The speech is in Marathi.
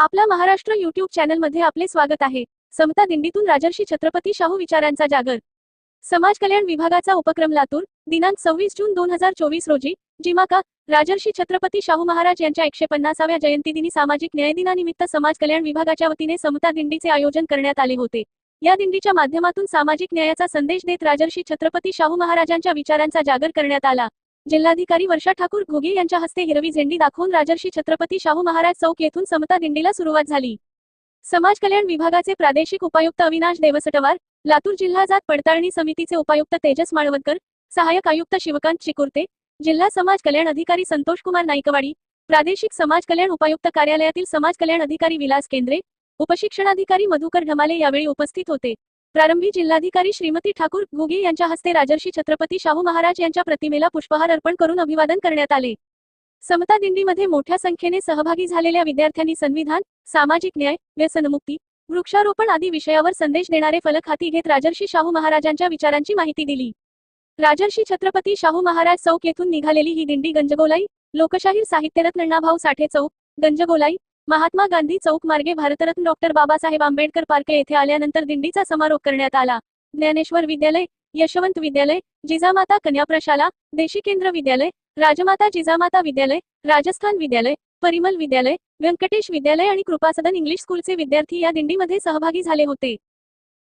आपला महाराष्ट्र युट्यूब चॅनलमध्ये आपले स्वागत आहे. समता दिंडीतून राजर्षी छत्रपती शाहू विचारांचा जागर. समाज कल्याण विभागाचा उपक्रम लातूर दिनांक सव्वीस जून दोन हजार चोवीस रोजी जिमाका राजर्षी छत्रपती शाहू महाराज यांच्या एकशे पन्नासाव्या जयंतीदिनी सामाजिक न्याय दिनानिमित्त समाज कल्याण विभागाच्या वतीने समता दिंडीचे आयोजन करण्यात आले होते. या दिंडीच्या माध्यमातून सामाजिक न्यायाचा संदेश देत राजर्षी छत्रपती शाहू महाराजांच्या विचारांचा जागर करण्यात आला. जिल्हाधिकारी वर्षा ठाकूर घोगे यांच्या हस्ते हिरवी झेंडी दाखवून राजर्षी छत्रपती शाहू महाराज चौक येथून समता दिंडीला सुरुवात झाली. समाज कल्याण विभागाचे प्रादेशिक उपायुक्त अविनाश देवसटवार लातूर जिल्हा जात पडताळणी समितीचे उपायुक्त तेजस माळवदकर सहाय्यक आयुक्त शिवकांत चिकुर्ते जिल्हा समाज कल्याण अधिकारी संतोष कुमार नाईकवाडी प्रादेशिक समाज कल्याण उपायुक्त कार्यालयातील समाज कल्याण अधिकारी विलास केंद्रे उपशिक्षणाधिकारी मधुकर ढमाले यावेळी उपस्थित होते. प्रारंभी जिल्हाधिकारी श्रीमती ठाकूर घुगे यांच्या हस्ते राजर्षी छत्रपती शाहू महाराज यांच्या प्रतिमेला पुष्पहार अर्पण करून अभिवादन करण्यात आले. समता दिंडीमध्ये मोठ्या संख्येने सहभागी झालेल्या विद्यार्थ्यांनी संविधान सामाजिक न्याय व्यसनमुक्ती वृक्षारोपण आदी विषयावर संदेश देणारे फलक हाती घेत राजर्षी शाहू महाराजांच्या विचारांची माहिती दिली. राजर्षी छत्रपती शाहू महाराज चौक येथून निघालेली ही दिंडी गंजगोलाई लोकशाहीर साहित्यरत्न अण्णाभाऊ साठे चौक गंजगोलाई महात्मा गांधी चौक मार्गे भारतरत्न डॉक्टर बाबासाहेब आंबेडकर पार्क येथे आल्यानंतर दिंडीचा समारोप करण्यात आला. ज्ञानेश्वर विद्यालय यशवंत विद्यालय जिजामाता कन्या प्रशाला देशी केंद्र विद्यालय राजमाता जिजामाता विद्यालय राजस्थान विद्यालय परिमल विद्यालय व्यंकटेश विद्यालय आणि कृपासदन इंग्लिश स्कूलचे विद्यार्थी या दिंडीमध्ये सहभागी झाले होते.